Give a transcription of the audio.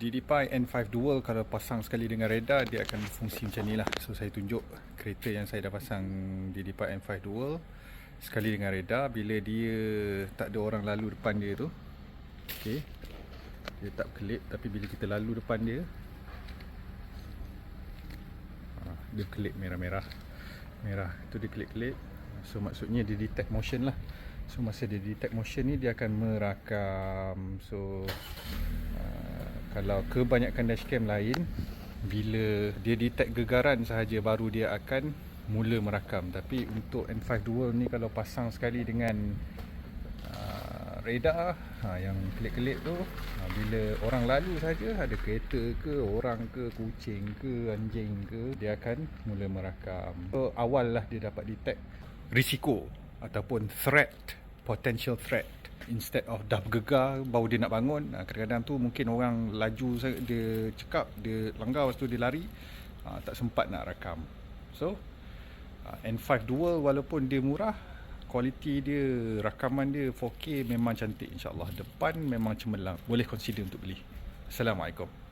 DD-Pi N5 Dual kalau pasang sekali dengan radar dia akan berfungsi macam ni lah. So saya tunjuk kereta yang saya dah pasang DD-Pi N5 Dual sekali dengan radar. Bila dia tak ada orang lalu depan dia tu ok dia tak kelip tapi bila kita lalu depan dia ha, dia kelip merah-merah. Merah. Tu dia kelip-kelip. So maksudnya dia detect motion lah. So masa dia detect motion ni dia akan merakam. So kalau kebanyakan dashcam lain bila dia detect gegaran sahaja baru dia akan mula merakam. Tapi untuk N5 Dual ni kalau pasang sekali dengan uh, radar ha, yang kelip-kelip tu ha, bila orang lalu saja ada kereta ke orang ke kucing ke anjing ke dia akan mula merakam. So, awal lah dia dapat detect risiko ataupun threat potential threat instead of dah bergegar baru dia nak bangun ha, kadang-kadang tu mungkin orang laju dia cekap dia langgar lepas tu dia lari ha, tak sempat nak rakam. So uh, N5 Dual walaupun dia murah kualiti dia rakaman dia 4K memang cantik insyaallah. Depan memang cemerlang. Boleh consider untuk beli. Assalamualaikum